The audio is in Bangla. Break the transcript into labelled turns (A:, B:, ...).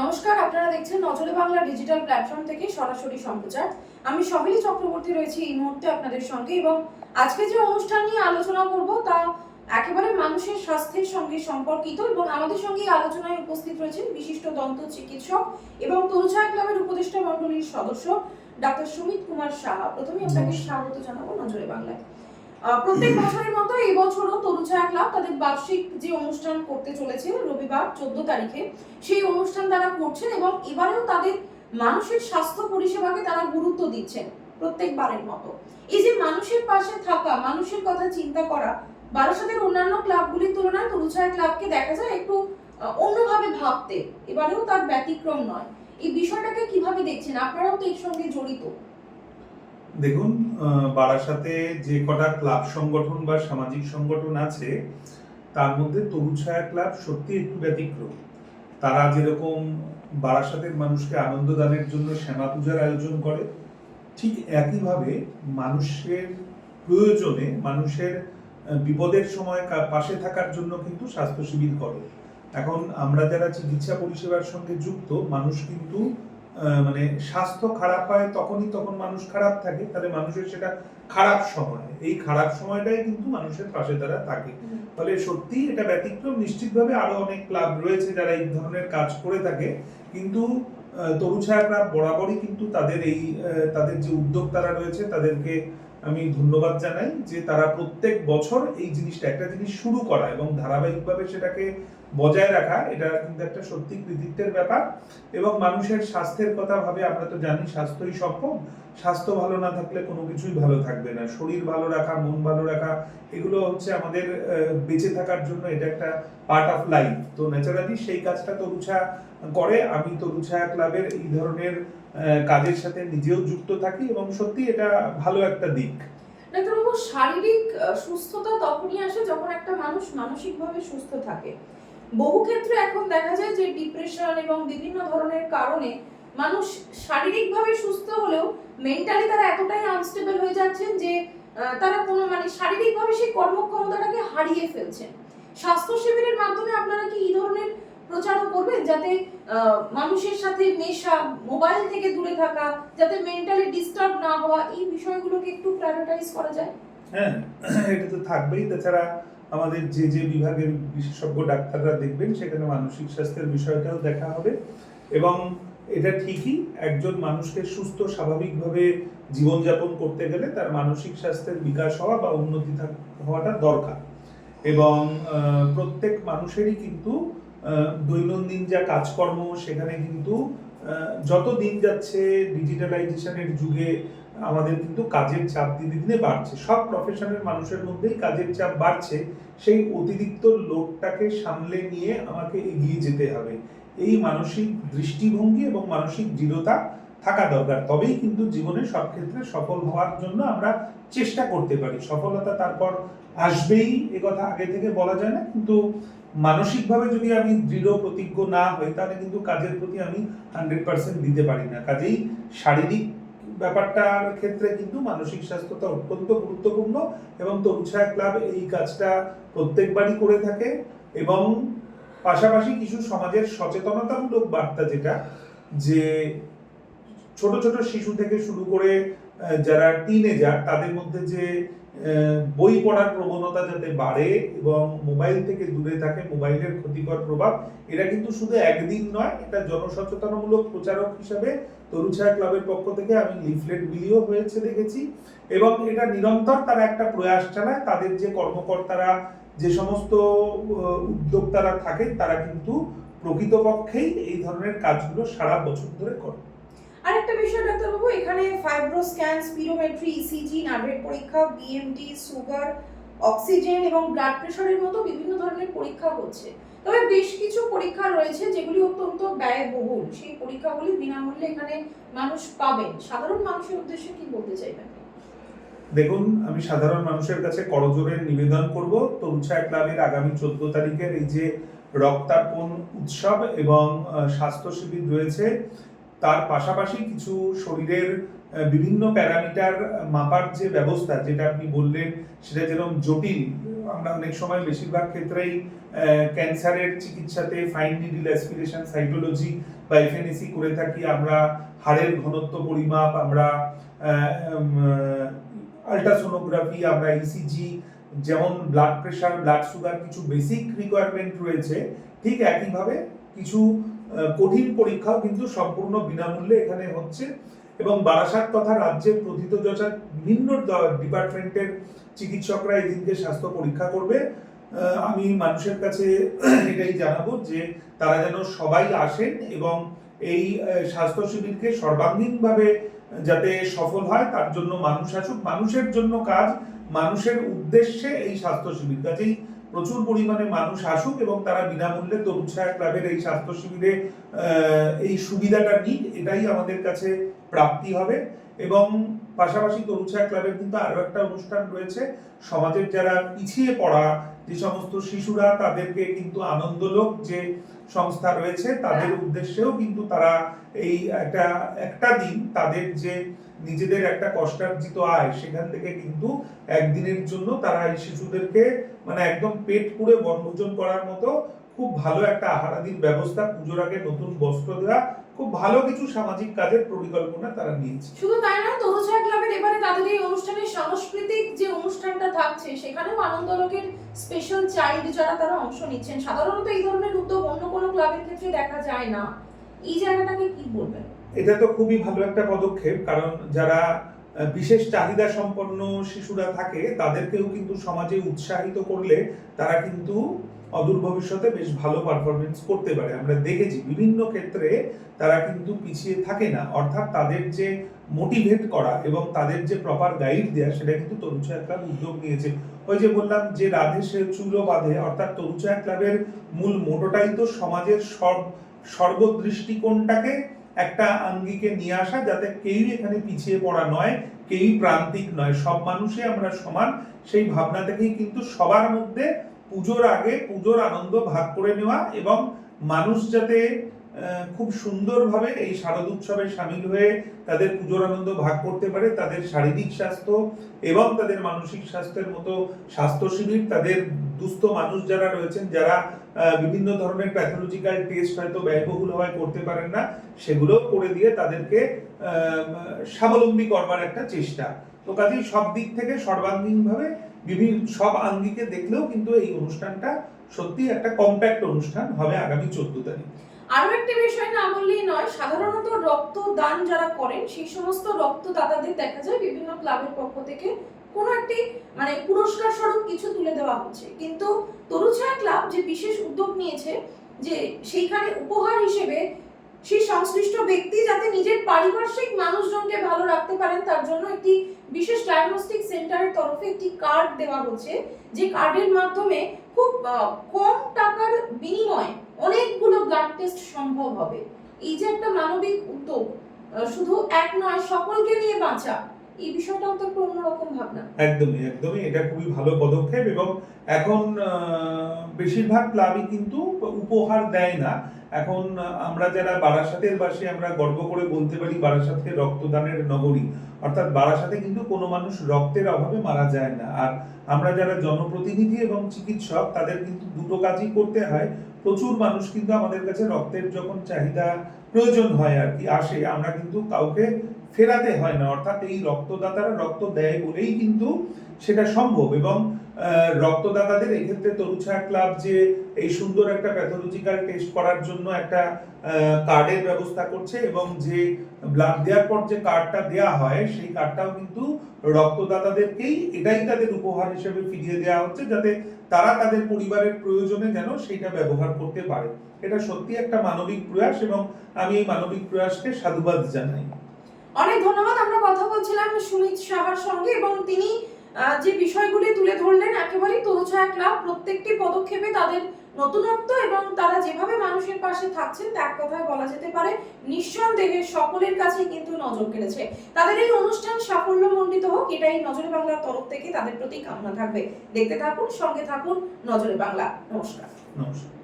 A: নমস্কার, আপনারা দেখছেন নজরে বাংলা ডিজিটাল প্ল্যাটফর্ম থেকে সরাসরি সম্প্রচার। আমি সহেলি চক্রবর্তী রয়েছি এই মুহূর্তে আপনাদের সঙ্গে এবং আজকে যে অনুষ্ঠান নিয়ে আলোচনা করব তা একেবারে মানুষের স্বাস্থ্যের সঙ্গে সম্পর্কিত এবং আমাদের সঙ্গে আলোচনায় উপস্থিত রয়েছেন বিশিষ্ট দন্ত চিকিৎসক এবং তরুছায়া ক্লাবের উপদেষ্টা মণ্ডলীর সদস্য ডাক্তার সুমিত কুমার সাহা। প্রথমে আপনাকে স্বাগত জানাব নজরে বাংলায়। প্রত্যেক বছরের মতো এবছরও তরুছায়া ক্লাব তাদের বার্ষিক যে অনুষ্ঠান করতে চলেছে রবিবার চোদ্দ তারিখে, সেই অনুষ্ঠান তারা করছেন এবং এবারেও তাদের মানুষের স্বাস্থ্য পরিষেবাকে তারা গুরুত্ব দিচ্ছেন প্রত্যেকবারের মতো। এই যে মানুষের পাশে থাকা, মানুষের কথা চিন্তা করা, বারাসাতের অন্যান্য ক্লাবগুলির তুলনায় তরুছায়া ক্লাবকে দেখা যায় একটু অন্যভাবে ভাবতে। এবারেও তার ব্যতিক্রম নয়। এই বিষয়টাকে কীভাবে দেখছেন? আপনারাও তো এর সঙ্গে জড়িত।
B: দেখুন বারাসাতে যে কটা ক্লাব সংগঠন বা সামাজিক সংগঠন আছে, তার মধ্যে তরুছায়া ক্লাব সত্যি একটু ব্যতিক্রম। তারা যেরকম বারাসাতের মানুষকে আনন্দ দানের জন্য শ্যামা পূজার আয়োজন করে, ঠিক একইভাবে মানুষের প্রয়োজনে, মানুষের বিপদের সময় পাশে থাকার জন্য কিন্তু স্বাস্থ্য শিবির করে। এখন আমরা যারা চিকিৎসা পরিষেবার সঙ্গে যুক্ত, মানুষ কিন্তু মানে স্বাস্থ্য খারাপ হয় তখনই তখন মানুষ খারাপ থাকে তাহলে মানুষের সেটা খারাপ সময়। এই খারাপ সময়টাই কিন্তু মানুষের পাশে তারা থাকে। ফলে সত্যি এটা ব্যতিক্রম। নিশ্চিতভাবে আরও অনেক ক্লাব রয়েছে যারা এই ধরনের কাজ করে থাকে। কিন্তু তরুছায়া ক্লাব বরাবরই কিন্তু তাদের এই তাদের যে উদ্যোক্তারা রয়েছে তাদেরকে আমি ধন্যবাদ জানাই যে তারা প্রত্যেক বছর এই জিনিসটা একটা জিনিস শুরু করা এবং ধারাবাহিকভাবে সেটাকে বজায় রাখা, এটা কিন্তু একটা সত্যি কৃতিত্বের ব্যাপার। এবং মানুষের স্বাস্থ্যের কথা ভাবে আমরা তো জানি স্বাস্থ্যই সম্পদ স্বাস্থ্য ভালো না থাকলে কোনো কিছুই ভালো থাকবে না। শরীর ভালো রাখা, মন ভালো রাখা, এগুলো হচ্ছে আমাদের বেঁচে থাকার জন্য এটা একটা পার্ট অফ লাইফ তো ন্যাচারালি সেই কাজটা তরুছা করে। আমি তরুছায়া ক্লাবের এই ধরনের কাজের সাথে নিজেও যুক্ত থাকি এবং সত্যি এটা ভালো একটা দিক।
A: শারীরিক সুস্থতা তখনই আসে যখন একটা মানুষ মানসিকভাবে সুস্থ থাকে। বহু ক্ষেত্রে এখন দেখা যায় যে ডিপ্রেশন এবং বিভিন্ন ধরনের কারণে মানুষ শারীরিকভাবে সুস্থ হলেও মেন্টালি তারা এতটাই আনস্টেবল হয়ে যাচ্ছেন যে তারা কোনো মানে শারীরিকভাবে সেই কর্মক্ষমতাটাকে হারিয়ে ফেলছেন। স্বাস্থ্য শিবিরের মাধ্যমে আপনারা কি এই ধরনের প্রচারও করবেন? যাতে মানুষের সাথে মেশা, মোবাইল থেকে দূরে থাকা, যাতে মেন্টালি ডিস্টার্ব না হওয়া, এই বিষয়গুলোকে একটু প্রায়োরিটাইজ করা যায়?
B: হ্যাঁ এটা তো থাকবেই। তাছাড়া আমাদের যে যে বিভাগের বিশেষজ্ঞ ডাক্তাররা দেখবেন, সেখানে মানসিক স্বাস্থ্যের বিষয়টাও দেখা হবে। এবং এটা ঠিকই একজন মানুষকে সুস্থ, স্বাভাবিকভাবে জীবনযাপন করতে গেলে তার মানসিক স্বাস্থ্যের বিকাশ হওয়া বা উন্নতি হওয়াটা দরকার। এবং প্রত্যেক মানুষেরই কিন্তু দৈনন্দিন যা কাজকর্ম, সেখানে কিন্তু যত দিন যাচ্ছে ডিজিটালাইজেশনের যুগে, আমাদের কিন্তু কাজের চাপ দিনে দিনে বাড়ছে। সব প্রফেশনের মানুষের মধ্যেই কাজের চাপ বাড়ছে। সেই অতিরিক্ত লোডটাকে সামলে নিয়ে আমাকে এগিয়ে যেতে হবে। এই মানসিক দৃষ্টিভঙ্গি এবং মানসিক দৃঢ়তা থাকা দরকার। তবেই কিন্তু জীবনে সব ক্ষেত্রে সফল হওয়ার জন্য আমরা চেষ্টা করতে পারি। সফলতা তারপর আসবেই, এ কথা আগে থেকে বলা যায় না, কিন্তু মানসিকভাবে যদি আমি দৃঢ় প্রতিজ্ঞ না হই, তাহলে কিন্তু কাজের প্রতি আমি হান্ড্রেড পার্সেন্ট দিতে পারি না। কাজেই শারীরিক ব্যাপারটার ক্ষেত্রে কিন্তু মানসিক স্বাস্থ্যটা অত্যন্ত গুরুত্বপূর্ণ এবং তরুছায়া ক্লাব এই কাজটা প্রত্যেকবারই করে থাকে এবং পাশাপাশি কিছু সমাজের সচেতনতামূলক বার্তা যেটা, যে ছোট ছোট শিশু থেকে শুরু করে যারা টিনেজার তাদের মধ্যে যে বই পড়ার প্রবণতা যাতে বাড়ে এবং মোবাইল থেকে দূরে থাকে, মোবাইলের ক্ষতিকর প্রভাব, এটা কিন্তু শুধু একদিন নয়, এটা জনসচেতনমূলক প্রচারক হিসাবে তরুছায়া ক্লাবের পক্ষ থেকে আমি লিফলেট বিলিও হয়েছে দেখেছি এবং এটা নিরন্তর তারা একটা প্রয়াস চালায়, তাদের যে কর্মকর্তারা, যে সমস্ত উদ্যোক্তারা থাকেন, তারা কিন্তু প্রকৃতপক্ষেই এই ধরনের কাজগুলো সারা বছর ধরে করে
A: আরেকটা বিষয় ডাক্তারবাবু এখানে ফাইব্রো স্ক্যান স্পিরোমেট্রি ইসিজি নার্ভের পরীক্ষা বিএমটি সুগার অক্সিজেন এবং ব্লাড প্রেশারের মতো বিভিন্ন ধরনের পরীক্ষা হচ্ছে। তবে বেশ কিছু পরীক্ষা রয়েছে যেগুলি অত্যন্ত ব্যয়বহুল। সেই পরীক্ষাগুলি বিনামূল্যে এখানে মানুষ পাবেন। সাধারণ মানুষের উদ্দেশ্যে কি বলতে চাইবেন?
B: দেখুন, আমি সাধারণ মানুষের কাছে করজোরের নিবেদন করব। তরুছায়া ক্লাবের আগামী চোদ্দ তারিখের এই যে রক্তার্পণ উৎসব এবং স্বাস্থ্য শিবির রয়েছে তার পাশাপাশি কিছু শরীরের বিভিন্ন প্যারামিটার মাপার যে ব্যবস্থা, যেটা আপনি বললেন, সেটা যেরকম জটিল, আমরা অনেক সময় বেশিরভাগ ক্ষেত্রেই ক্যান্সারের চিকিৎসাতে ফাইন নিডিল অ্যাসপিরেশন সাইটোলজি বা এফএনএসি করে থাকি। আমরা হাড়ের ঘনত্ব পরিমাপ, আমরা আলট্রাসোনোগ্রাফি আমরা ইসিজি যেমন ব্লাড প্রেশার ব্লাড সুগার কিছু বেসিক রিকোয়ারমেন্ট রয়েছে। ঠিক একইভাবে কিছু কঠিন পরীক্ষাও কিন্তু সম্পূর্ণ বিনামূল্যে এখানে হচ্ছে। এবং বারাসাত তথা রাজ্যের প্রথিতযশা বিভিন্ন ডিপার্টমেন্টের চিকিৎসকরা এই দিনকে স্বাস্থ্য পরীক্ষা করবে। আমি মানুষের কাছে এটাই জানাব যে তারা যেন সবাই আসেন এবং এই স্বাস্থ্য শিবিরকে সর্বাঙ্গীনভাবে যাতে সফল হয়, তার জন্য মানুষ আসুক। মানুষের জন্য কাজ, মানুষের উদ্দেশ্যে এই স্বাস্থ্য শিবির। কাজেই প্রচুর পরিমাণে মানুষ আসুক এবং তারা বিনামূল্যে তরুছায়া ক্লাবের এই স্বাস্থ্য শিবিরে এই সুবিধাটা নিক, এটাই আমাদের কাছে প্রাপ্তি হবে। এবং পাশাপাশি তরুছায়া ক্লাবের কিন্তু আরও একটা অনুষ্ঠান রয়েছে। সমাজের যারা পিছিয়ে পড়া যে সমস্ত শিশুরা, তাদেরকে কিন্তু আনন্দলোক যে সংস্থা রয়েছে, তাদের উদ্দেশ্যেও কিন্তু তারা এই একটা একটা দিন তাদের যে নিজেদের একটা কষ্টার্জিত আয়, সেখান থেকে কিন্তু একদিনের জন্য তারা এই শিশুদেরকে মানে একদম পেট পুড়ে বনভোজন করার মতো খুব ভালো একটা আহারাদির ব্যবস্থা, পুজোর আগে নতুন বস্ত্র দেওয়া, খুব ভালো কিছু সামাজিক কাজের পরিকল্পনা তারা নিয়েছে।
A: শুধু তাই নয় তরুছায়া ক্লাবের এবারে তাদের এই অনুষ্ঠানের সাংস্কৃতিক যে অনুষ্ঠানটা থাকছে, সেখানেও আনন্দলোকের স্পেশাল চাইল্ড যারা তারা অংশ নিচ্ছেন। সাধারণত এই ধরনের উদ্যোগ অন্য কোনো ক্লাবের ক্ষেত্রে দেখা যায় না। এই জায়গাটাকে কি বলবেন?
B: এটা তো খুবই ভালো একটা পদক্ষেপ, কারণ যারা বিশেষ চাহিদা সম্পন্ন শিশুরা থাকে, তাদেরকেও কিন্তু সমাজে উৎসাহিত করলে তারা কিন্তু অদূর ভবিষ্যতে বেশ ভালো পারফরমেন্স করতে পারে। আমরা দেখেছি বিভিন্ন ক্ষেত্রে তারা কিন্তু পিছিয়ে থাকে না। অর্থাৎ তাদের যে মোটিভেট করা এবং তাদের যে প্রপার গাইড দেওয়া সেটা কিন্তু তরুছায়া ক্লাব উদ্যোগ নিয়েছে। ওই যে বললাম যে রাধে সে চুলো বাঁধে, অর্থাৎ তরুছায়া ক্লাবের মূল মোটোটাই তো সমাজের সর্ব, সর্বদৃষ্টিকোণটাকে একটা আঙ্গিকে নিয়ে আসা যাতে কেউই এখানে পিছিয়ে পড়া নয়, কেউই প্রান্তিক নয়। সব মানুষই আমরা সমান। সেই ভাবনা থেকেই কিন্তু সবার মধ্যে পুজোর আগে পুজোর আনন্দ ভাগ করে নেওয়া এবং মানুষ যাতে খুব সুন্দরভাবে এই শারদ উৎসবে সামিল হয়ে তাদের পুজোর আনন্দ ভাগ করতে পারে, তাদের শারীরিক স্বাস্থ্য এবং তাদের মানসিক স্বাস্থ্যের মতো স্বাস্থ্য শিবির, তাদের দুস্থ মানুষ যারা রয়েছেন, যারা বিভিন্ন ধরনের প্যাথোলজিক্যাল টেস্ট হয়তো ব্যয়বহুল হওয়ায় করতে পারেন না সেগুলো করে দিয়ে তাদেরকে স্বাবলম্বী করবার একটা চেষ্টা। তো কাজেই সব দিক থেকে সর্বাঙ্গীনভাবে বিভিন্ন, সব আঙ্গিকে দেখলেও কিন্তু এই অনুষ্ঠানটা সত্যি একটা কম্প্যাক্ট অনুষ্ঠান হবে আগামী চোদ্দ তারিখ।
A: আরও একটি বিষয় না বললেই নয়, সাধারণত রক্তদান যারা করেন, সেই সমস্ত রক্তদাতাদের দেখা যায় বিভিন্ন ক্লাবের পক্ষ থেকে কোনো একটি মানে পুরস্কার স্বরূপ কিছু তুলে দেওয়া হচ্ছে। কিন্তু তরুছায়া ক্লাব যে বিশেষ উদ্যোগ নিয়েছে, যে সেইখানে উপহার হিসেবে সেই সংশ্লিষ্ট ব্যক্তি যাতে নিজের পারিপার্শ্বিক মানুষজনকে ভালো রাখতে পারেন, তার জন্য একটি বিশেষ ডায়াগনস্টিক সেন্টারের তরফে একটি কার্ড দেওয়া হচ্ছে। যে কার্ডের মাধ্যমে খুব কম টেস্ট সম্ভব হবে। এই যে একটা মানবিক উদ্যোগ শুধু এক নয় সকলকে নিয়ে বাঁচা, এই বিষয়টাও তো অন্যরকম ভাবনা।
B: একদমই একদমই। এটা খুবই ভালো পদক্ষেপ এবং এখন বেশিরভাগ ক্লাবই কিন্তু উপহার দেয় না। এখন আমরা যারা বারাসাতের আমরা গর্ব করে বলতে পারি বারাসাতকে রক্তদানের নগরী। অর্থাৎ বারাসাতে কিন্তু কোনো মানুষ রক্তের অভাবে মারা যায় না। আর আমরা যারা জনপ্রতিনিধি এবং চিকিৎসক, তাদের কিন্তু দুটো কাজই করতে হয়। প্রচুর মানুষ কিন্তু আমাদের কাছে রক্তের যখন চাহিদা প্রয়োজন হয় আর কি, আসে, আমরা কিন্তু কাউকে ফেরাতে হয় না। অর্থাৎ এই রক্তদাতারা রক্ত দেয় বলেই কিন্তু সেটা সম্ভব এবং রক্তদাতাদের এক্ষেত্রে তরুছায়া ক্লাব যে এই সুন্দর একটা প্যাথোলজিক্যাল টেস্ট করার জন্য একটা কার্ডের ব্যবস্থা করছে এবং যে ব্লাড দেওয়ার পর যে কার্ডটা দেওয়া হয়, সেই কার্ডটাও কিন্তু রক্তদাতাদেরকেই এটাই তাদের উপহার হিসেবে ফিরিয়ে দেওয়া হচ্ছে যাতে তারা তাদের পরিবারের প্রয়োজনে যেন সেইটা ব্যবহার করতে পারে। এটা সত্যি একটা মানবিক প্রয়াস এবং আমি এই মানবিক প্রয়াসকে সাধুবাদ জানাই।
A: অনেক ধন্যবাদ, আমরা কথা বলছিলাম সুমিত সাহার সঙ্গে এবং তিনি যে বিষয়গুলি তুলে ধরলেন, একেবারেই তরুছায়া ক্লাব, প্রত্যেকটি পদক্ষেপে তাদের নতুনত্ব এবং তারা যেভাবে মানুষের পাশে থাকছেন তা এক কথায় বলা যেতে পারে, নিঃসন্দেহে সকলের কাছে কিন্তু নজর কেড়েছে। তাদের এই অনুষ্ঠান সাফল্যমণ্ডিত হোক, এটাই নজরে বাংলার তরফ থেকে তাদের প্রতি কামনা থাকবে। দেখতে থাকুন, সঙ্গে থাকুন, নজরে বাংলা। নমস্কার।
B: নমস্কার।